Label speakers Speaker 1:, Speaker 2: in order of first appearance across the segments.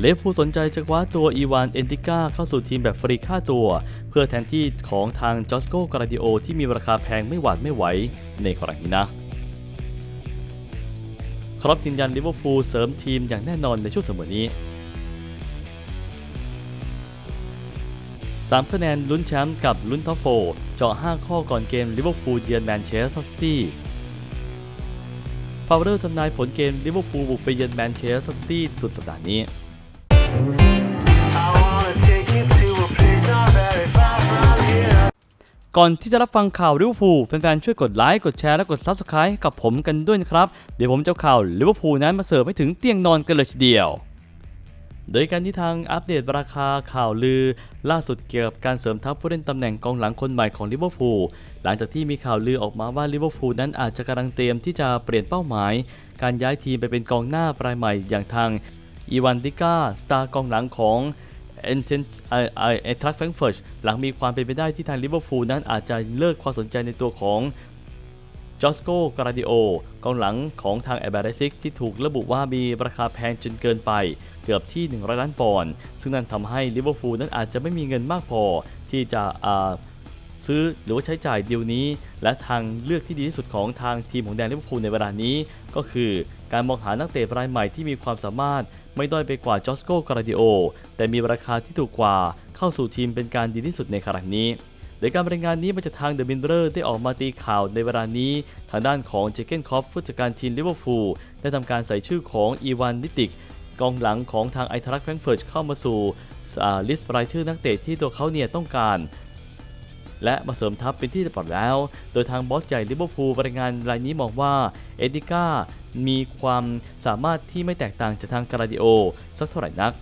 Speaker 1: เลฟผู้สนใจจะคว้าตัวอีวานเอนติก้าเข้าสู่ทีมแบบฟรีค่าตัว เพื่อแทนที่ของทางจอสโกกราดิโอที่มีราคาแพงไม่หวาดไม่ไหวในกรณีนะ ครอปยืนยันลิเวอร์พูลเสริมทีมอย่างแน่นอนในช่วงเสมอนี้3คะแนนลุ้นแชมป์กับลุ้นท็อปโฟร์เจาะ 5 ข้อก่อนเกมลิเวอร์พูลเยือนแมนเชสเตอร์ซิตี้ฟาวเดอร์ทำนายผลเกมลิเวอร์พูลบุกไปเยือนแมนเชสเตอร์ซิตี้สุดสัปดาห์นี้ ก่อนที่จะรับฟังข่าวลิเวอร์พูลแฟนๆ ช่วยกดไลค์ กดแชร์ และกด Subscribe กับผมกันด้วยนะครับ เดี๋ยวผมจะข่าวลิเวอร์พูลนั้นมาเสิร์ฟให้ถึงเตียงนอนกันเลยทีเดียว โดยการที่ทางอัปเดตราคาข่าวลือ ล่าสุดเกี่ยวกับการเสริมทัพผู้เล่นตำแหน่งกองหลังคนใหม่ของลิเวอร์พูลหลังจากที่มีข่าวลือออกมาว่าลิเวอร์พูลนั้นอาจจะกำลังเตรียมที่จะเปลี่ยนเป้าหมาย การย้ายทีมไปเป็นกองหน้าปลายใหม่อย่างทาง อีวานติก้า สตาร์กองหลังของเอนเทนไอทรัคแฟรงเฟิร์ตหลังมีความเป็นไปได้ที่ทางลิเวอร์พูลนั้นอาจจะเลิกความสนใจในตัวของจอสโกกราดิโอกองหลังของทางแอ b บ r ซิกที่ถูกระบุว่ามีราคาแพงจนเกินไป เกือบที่ 100 ล้านปอนด์ซึ่งนั่นทำให้ลิเวอร์พูลนั้นอาจจะไม่มีเงินมากพอที่จะซื้อหรือว่าใช้จ่ายดีลนี้ และทางเลือกที่ดีที่สุดของทางทีมของแดนลิเวอร์พูลในเวลานี้ ก็คือการมองหานักเตะรายใหม่ที่มีความสามารถ ไม่ด้อยไปกว่าจอสโกกราดิโอ แต่มีราคาที่ถูกกว่าเข้าสู่ทีมเป็นการดีที่สุดในครั้งนี้โดยการรายงานนี้มาจากทางเดอะมินเบอร์ได้ออกมาตีข่าวในเวลานี้ ทางด้านของเจเกนคอฟผู้จัดการทีมลิเวอร์พูลได้ทำการใส่ชื่อของอีวานนิติกกองหลังของทางไอทารัคแฟรงเฟิร์ตเข้ามาสู่ลิสต์รายชื่อนักเตะที่ตัวเขาเนี่ยต้องการ และมาเสริมทัพเป็นที่เรียบร้อยแล้ว โดยทางบอสใหญ่ลิเวอร์พูลรายงานรายนี้มองว่าเอติก้ามีความสามารถที่ไม่แตกต่างจากทางกราดิโอ สักเท่าไหร่นัก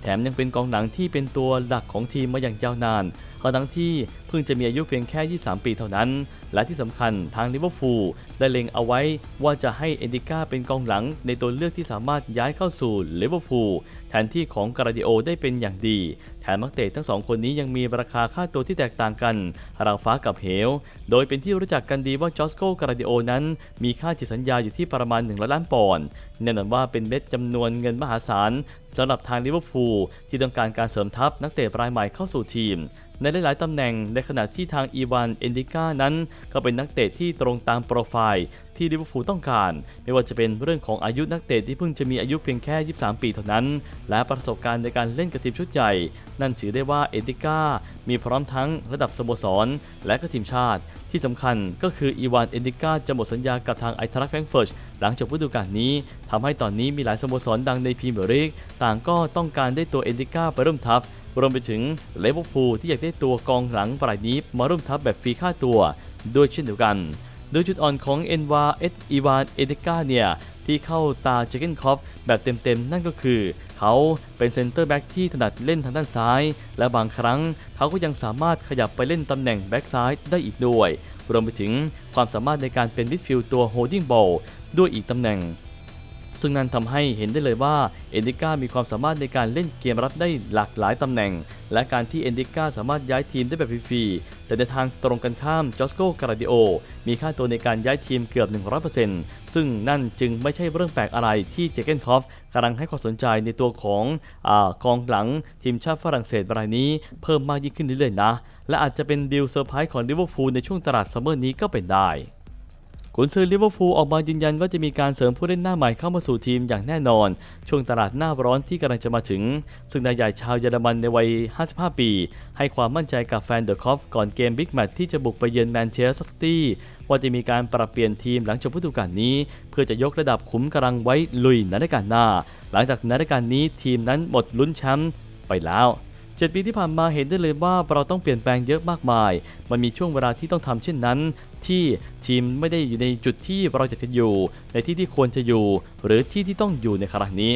Speaker 1: แถมยังเป็นกองหลังที่เป็นตัวหลักของทีมมาอย่างยาวนานขณะที่เพิ่งจะมีอายุเพียงแค่ 23 ปีเท่านั้น และที่สำคัญทางลิเวอร์พูลได้เล็งเอาไว้ว่าจะให้เอนดิก้าเป็นกองหลังในตัวเลือกที่สามารถย้ายเข้าสู่ลิเวอร์พูลแทนที่ของกราดิโอได้เป็นอย่างดี แถมนักเตะทั้งสองคนนี้ยังมีราคาค่าตัวที่แตกต่างกันรางฟ้ากับเหว โดยเป็นที่รู้จักกันดีว่าจอสโกกราดิโอนั้น มีค่าจิตสัญญาอยู่ที่ประมาณ1ล้านปอนด์แน่นอนว่าเป็นเม็ดจำนวนเงินมหาศาลสำหรับทางลิเวอร์พูลที่ต้องการการเสริมทัพนักเตะรายใหม่เข้าสู่ทีม ในหลายๆตำแหน่ง ในขณะที่ทางอีวานเอนดิก้านั้น ก็เป็นนักเตะที่ตรงตามโปรไฟล์ที่ลิเวอร์พูลต้องการ ไม่ว่าจะเป็นเรื่องของอายุนักเตะที่เพิ่งจะมีอายุเพียงแค่ 23 ปีเท่านั้น และประสบการณ์ในการเล่นกับทีมชุดใหญ่ นั่นถือได้ว่าเอนดิก้า มีพร้อมทั้งระดับสโมสร และก็ทีมชาติ ที่สำคัญก็คืออีวานเอนดิก้าจะหมดสัญญากับทางไอทรัคแฟรงเฟิร์ตหลังจบฤดูกาลนี้ทำให้ตอนนี้มีหลายสโมสรดังในพรีเมียร์ลีกต่างก็ต้องการได้ตัวเอนดิก้าไปร่วมทัพ รวมไปถึงเลเวอร์พูลที่อยากได้ตัวกองหลังรายนี้มาร่วมทัพแบบฟรีค่าตัวด้วยเช่นเดียวกัน โดยจุดอ่อนของเอ็นวาเอสอีวานเอเดกาเนี่ยที่เข้าตาเจเกนคอฟแบบเต็มๆ นั่นก็คือ เขาเป็นเซนเตอร์แบ็กที่ถนัดเล่นทางด้านซ้าย และบางครั้งเขาก็ยังสามารถขยับไปเล่นตำแหน่งแบ็กซ้ายได้อีกด้วย รวมไปถึงความสามารถในการเป็นมิดฟิลด์ตัวโฮดดิ้งบอลด้วยอีกตำแหน่ง ซึ่งนั่นทำให้เห็นได้เลยว่าเอนดิก้ามีความสามารถในการเล่นเกมรับได้หลากหลายตำแหน่ง และการที่เอนดิก้าสามารถย้ายทีมได้แบบฟรีๆแต่ในทางตรงกันข้ามจอสโกกราดิโอมีค่าตัวในการย้ายทีมเกือบ 100%ซึ่งนั่นจึงไม่ใช่เรื่องแปลกอะไรที่เจเกนคอฟกำลังให้ความสนใจในตัวของอกองหลังทีมชาติฝรั่งเศสรายนี้เพิ่มมากยิ่งขึ้นเรื่อยๆนะ และอาจจะเป็นดีลเซอร์ไพรส์ของลิเวอร์พูลในช่วงตลาดซัมเมอร์นี้ก็เป็นได้ กุนซือลิเวอร์พูลออกมายืนยันว่าจะมีการเสริมผู้เล่นหน้าใหม่เข้ามาสู่ทีมอย่างแน่นอน ช่วงตลาดหน้าร้อนที่กำลังจะมาถึง ซึ่งนายใหญ่ชาวเยอรมันในวัย 55 ปี ให้ความมั่นใจกับแฟนเดอะคอฟก่อนเกมบิ๊กแมตช์ที่จะบุกไปเยือนแมนเชสเตอร์ซิตี้ว่าจะมีการปรับเปลี่ยนทีมหลังจบฤดูกาลนี้ เพื่อจะยกระดับขุมกำลังไว้ลุยในฤดูกาลหน้า หลังจากในฤดูกาลนี้ทีมนั้นหมดลุ้นแชมป์ไปแล้วเจ็ดปีที่ผ่านมาเห็นได้เลยว่าเราต้องเปลี่ยนแปลงเยอะมากมาย มันมีช่วงเวลาที่ต้องทำเช่นนั้น ที่ทีมไม่ได้อยู่ในจุดที่เราจะอยู่ ในที่ที่ควรจะอยู่ หรือที่ที่ต้องอยู่ในครั้งนี้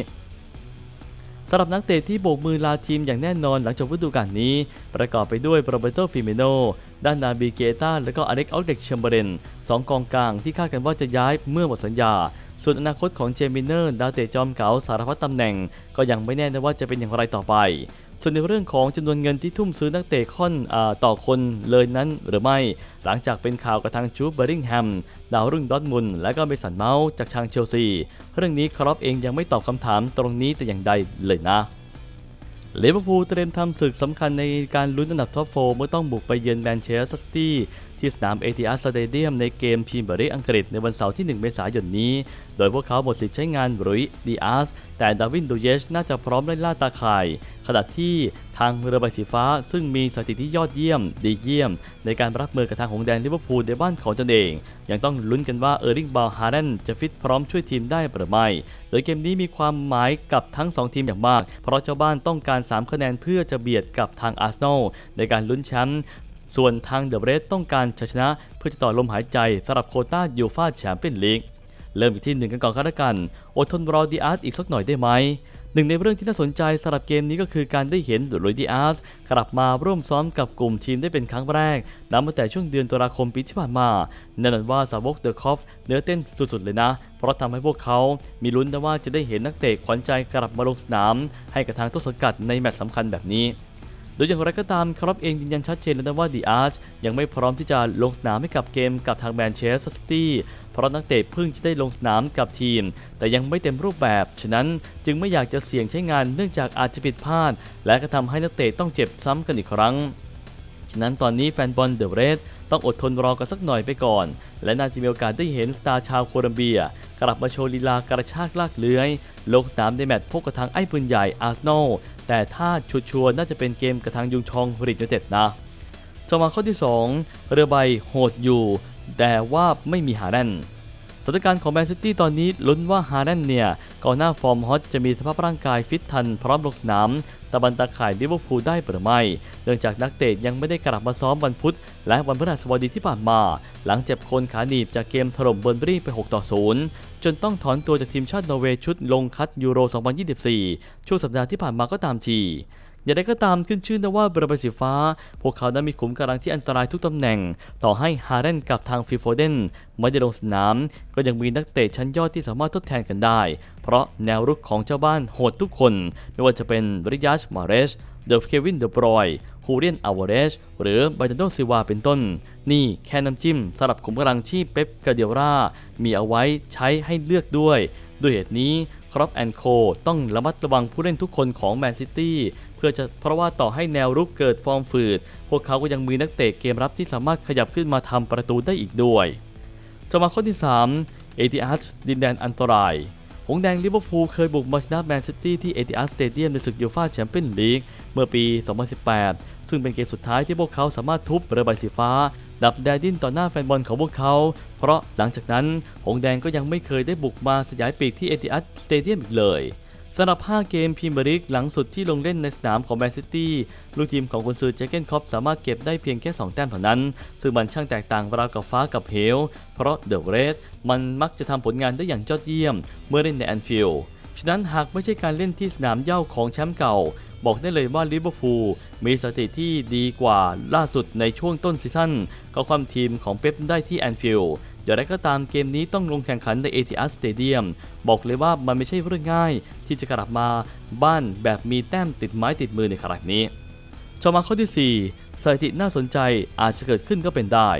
Speaker 1: สำหรับนักเตะที่โบกมือลาทีมอย่างแน่นอนหลังจบฤดูกาลนี้ ประกอบไปด้วยโรเบโตฟิเมโนด้านนาบีเกตาและก็อเล็กออเด็กเชมเบรนสองกองกลางที่คาดกันว่าจะย้ายเมื่อหมดสัญญา ส่วนอนาคตของเจมินเนอร์ดาวเตะจอมเก๋าสารพัดตำแหน่ง ก็ยังไม่แน่นะว่าจะเป็นอย่างไรต่อไป ส่วนในเรื่องของจำนวนเงินที่ทุ่มซื้อนักเตะค่อนอต่อคนเลยนั้นหรือไม่ หลังจากเป็นข่าวกับทางจูบเบอริงแฮมดาวรุ่งดอทมุนและก็เมสันเมาส์จากทางเชลซี เรื่องนี้ครอปเองยังไม่ตอบคำถามตรงนี้แต่อย่างใดเลยนะลิเวอร์พูลเตรียมทำศึกสำคัญในการลุ้นอันดับท็อปโฟเมื่อต้องบุกไปเยือนแมนเชสเตอร์ซิตี้ ที่สนามเอทีอาร์สเตเดียมในเกมพรีเมียร์ลีกอังกฤษในวันเสาร์ที่ 1 เมษายนนี้ โดยพวกเขาหมดสิทธิ์ใช้งานรุยดีอาร์สแต่ดาวินดูเยชน่าจะพร้อมไล่ล่าตาข่าย ขณะที่ทางเรือใบสีฟ้า ซึ่งมีสถิติที่ยอดเยี่ยม ดีเยี่ยม ในการรับมือกับทางหงแดงลิเวอร์พูลในบ้านของตนเอง ยังต้องลุ้นกันว่าเออร์ลิงบาลฮาร์เดนจะฟิตพร้อมช่วยทีมได้หรือไม่ โดยเกมนี้มีความหมายกับทั้ง 2 ทีมอย่างมาก เพราะเจ้าบ้านต้องการ 3 คะแนนเพื่อจะเบียดกับทางอาร์เซนอลในการลุ้นแชมป์ ส่วนทางเดอะเรสต้องการชัยชนะเพื่อจะต่อลมหายใจสำหรับโคต้ายูฟาแชมเปี้ยนลีกเริ่มอีกที่หนึ่งกันก่อนครับละกัน อดทนรอดีอาร์สอีกสักหน่อยได้ไหมหนึ่งในเรื่องที่น่าสนใจสำหรับเกมนี้ก็คือการได้เห็นลุยดีอาร์สกลับมาร่วมซ้อมกับกลุ่มทีมได้เป็นครั้งแรกนับตั้งแต่ช่วงเดือนตุลาคมปีที่ผ่านมาแน่นอนว่าสาวกเดอะคอฟเนื้อเต้นสุดๆเลยนะ เพราะทำให้พวกเขา มีลุ้นนะว่าจะได้เห็นนักเตะขวัญใจกลับมาลงสนาม ให้กับทางต้นสังกัดในแมตช์สำคัญแบบนี้ โดยอย่างไรก็ตามครับเองยืนยันชัดเจนแล้วนะว่าดีอาร์ชยังไม่พร้อมที่จะลงสนามให้กับเกมกับทางแมนเชสเตอร์ซิตี้เพราะนักเตะเพิ่งจะได้ลงสนามกับทีม แต่ยังไม่เต็มรูปแบบ ฉะนั้นจึงไม่อยากจะเสี่ยงใช้งานเนื่องจากอาจจะผิดพลาด และก็ทำให้นักเตะต้องเจ็บซ้ำกันอีกครั้ง ฉะนั้นตอนนี้แฟนบอลเดอะเรสต้องอดทนรอกันสักหน่อยไปก่อน และน่าจะมีโอกาสได้เห็นสตาร์ชาวโคลัมเบีย กลับมาโชว์ลีลากระชากลากเลื้อย ลงสนามในแมตช์พบกับทางไอ้ปืนใหญ่อาร์เซนอล แต่ถ้าชัวร์ๆน่าจะเป็นเกมกับทางยุงชองริดยูไนเต็ดนะสมาข้อที่ 2 เรือใบโหดอยู่ แต่ว่าไม่มีหาแรนสถานการณ์ของแมนซิตี้ตอนนี้ลุ้นว่าฮาร์เดนเนี่ยก่อนหน้าฟอร์มฮอตจะมีสภาพร่างกายฟิตทันพร้อมลงสนามตะบันตะข่ายลิเวอร์พูลได้หรือไม่ เนื่องจากนักเตะยังไม่ได้กลับมาซ้อมวันพุธ และวันพฤหัสบดีที่ผ่านมา หลังเจ็บโคนขาหนีบจากเกมถล่มเบอร์นบรีไป 6 ต่อ 0 จนต้องถอนตัวจากทีมชาตินอร์เวย์ชุดลงคัดยูโร 2024 ช่วงสัปดาห์ที่ผ่านมาก็ตามที อย่างไรก็ตามขึ้นชื่อนะว่าเบอร์ใบสีฟ้า พวกเขานั้นมีขุมกำลังที่อันตรายทุกตำแหน่ง ต่อให้ฮาร์เรนกับทางฟิโฟเดนไม่ได้ลงสนาม ก็ยังมีนักเตะชั้นยอดที่สามารถทดแทนกันได้ เพราะแนวรุกของเจ้าบ้านโหดทุกคน ไม่ว่าจะเป็นริยัชมาเรชเดฟเควินเดบรอยฮูเรียนอาวเรชหรือไบตันโดซิวาเป็นต้น นี่แค่น้ำจิ้มสำหรับขุมกำลังที่เป๊ปกาเดียรา มีเอาไว้ใช้ให้เลือกด้วย ด้วยเหตุนี้ครอปแอนโคต้องระมัดระวังผู้เล่นทุกคนของแมนซิตี้ พื่อจะเพราะว่าต่อให้แนวรุกเกิดฟอร์มฝืด พวกเขาก็ยังมีนักเตะเกมรับที่สามารถขยับขึ้นมาทำประตูได้อีกด้วยจะมาข้อที่3เอติอาร์ดินแดนอันตราย หงแดงลิเวอร์พูลเคยบุกมาชนะแมนซิตี้ที่เอติอาร์สเตเดียมในศึกยูฟ่าแชมเปี้ยนลีกเมื่อปี 2018 ซึ่งเป็นเกมสุดท้ายที่พวกเขาสามารถทุบเรือใบสีฟ้า ดับแดดินต่อหน้าแฟนบอลของพวกเขา เพราะหลังจากนั้น หงแดงก็ยังไม่เคยได้บุกมาสยายปีกที่เอติอาร์สเตเดียมอีกเลย สำหรับ 5 เกมพรีเมียร์ลีกหลังสุดที่ลงเล่นในสนามของแมนซิตี้ลูกทีมของกุนซือเจเกนคอปสามารถเก็บได้เพียงแค่ 2 แต้มเท่านั้น ซึ่งมันช่างแตกต่างราวกับฟ้ากับเหว เพราะเดอะเรสมันมักจะทำผลงานได้อย่างยอดเยี่ยม เมื่อเล่นในแอนฟิลด์ฉะนั้นหากไม่ใช่การเล่นที่สนามเย้าของแชมป์เก่า บอกได้เลยว่าลิเวอร์พูลมีสถิติที่ดีกว่าล่าสุดในช่วงต้นซีซั่นก็ความทีมของเป๊ปได้ที่แอนฟิลด์ อย่างไรก็ตามเกมนี้ต้องลงแข่งขันใน ATR Stadium บอกเลยว่ามันไม่ใช่เรื่องง่าย ที่จะกลับมาบ้านแบบมีแต้มติดไม้ติดมือในครั้งนี้ชมาข้อที่ 4 สถิติน่าสนใจอาจจะเกิดขึ้นก็เป็นได้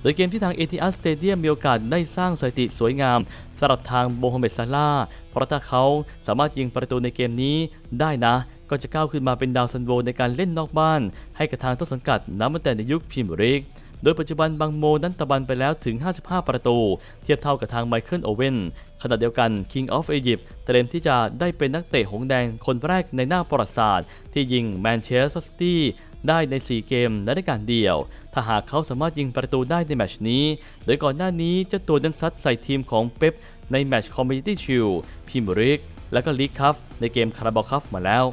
Speaker 1: โดยเกมที่ทาง ATR Stadium มีโอกาสได้สร้างสถิติสวยงามสำหรับทางโมฮัมเหม็ดซาลาเพราะถ้าเขาสามารถยิงประตูในเกมนี้ได้นะ ก็จะก้าวขึ้นมาเป็นดาวซันโวในการเล่นนอกบ้าน ให้กับทางต้นสังกัดนับตั้งแต่ในยุคพรีเมียร์ลีก โดยปัจจุบันบางโมนั้นตะบันไปแล้วถึง 55 ประตู เทียบเท่ากับทางไมเคิลโอเว่นขณะเดียวกัน King of Egypt เตรียมที่จะได้เป็นนักเตะหงแดงคนแรกในหน้าประวัติศาสตร์ ที่ยิงแมนเชสเตอร์ซิตี้ได้ใน 4 เกมและในการเดียว ถ้าหากเขาสามารถยิงประตูได้ในแมชนี้ โดยก่อนหน้านี้เจ้าตัวนั้นซัดใส่ทีมของเป๊ปในแมชคอมมิ n ตี้ชิลพรีเมียร์ลีกและก็ลีกคัพในเกมคาราบาคัพมาแล้ว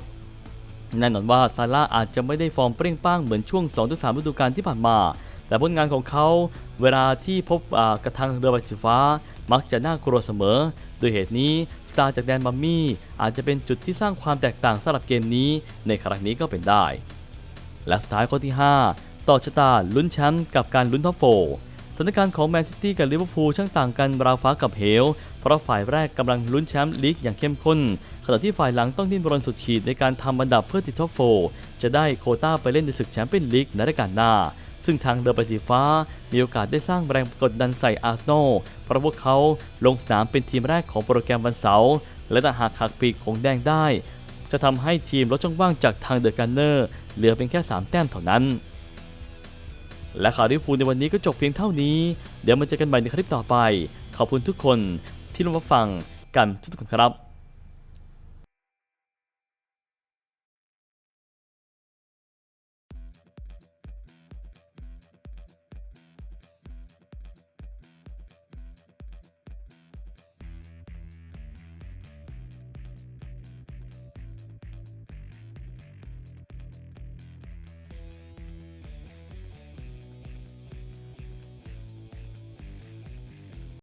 Speaker 1: แน่นอนว่าซาร่าอาจจะไม่ได้ฟอร์มเปรี้ยงป้างเหมือนช่วง2-3ฤดูกาลที่ผ่านมา แต่ผลงานของเขาเวลาที่พบกระทังเรือใบสีฟ้า มักจะน่ากลัวเสมอ โดยเหตุนี้สตาร์จากแดนมัมมี่อาจจะเป็นจุดที่สร้างความแตกต่างสำหรับเกมนี้ในครั้งนี้ก็เป็นได้ และสุดท้ายข้อที่ 5 ต่อชะตาลุ้นแชมป์กับการลุ้นท็อปโฟร์สถานการณ์ของแมนซิตี้กับลิเวอร์พูลช่างต่างกันราวฟ้ากับเหว เพราะฝ่ายแรกกำลังลุ้นแชมป์ลีกอย่างเข้มข้น ขณะที่ฝ่ายหลังต้องดิ้นรนสุดขีดในการทำอันดับเพื่อติดท็อปโฟร์จะได้โคต้าไปเล่นในศึกแชมเปี้ยนลีกในฤดูกาลหน้า ซึ่งทางเดอร์ไปสีฟ้า มีโอกาสได้สร้างแรงกดดันใส่อาร์เซนอลเพราะพวกเขาลงสนามเป็นทีมแรกของโปรแกรมวันเสาร์และถ้าหากหักปีกของแดงได้ จะทำให้ทีมลดช่องว่างจากทางเดอะกันเนอร์เหลือเพียงแค่ 3 แต้มเท่านั้น และข่าวลิเวอร์พูลในวันนี้ก็จบเพียงเท่านี้ เดี๋ยวมาเจอกันใหม่ในคลิปต่อไป ขอบคุณทุกคนที่ร่วมรับฟังกันทุกคนครับ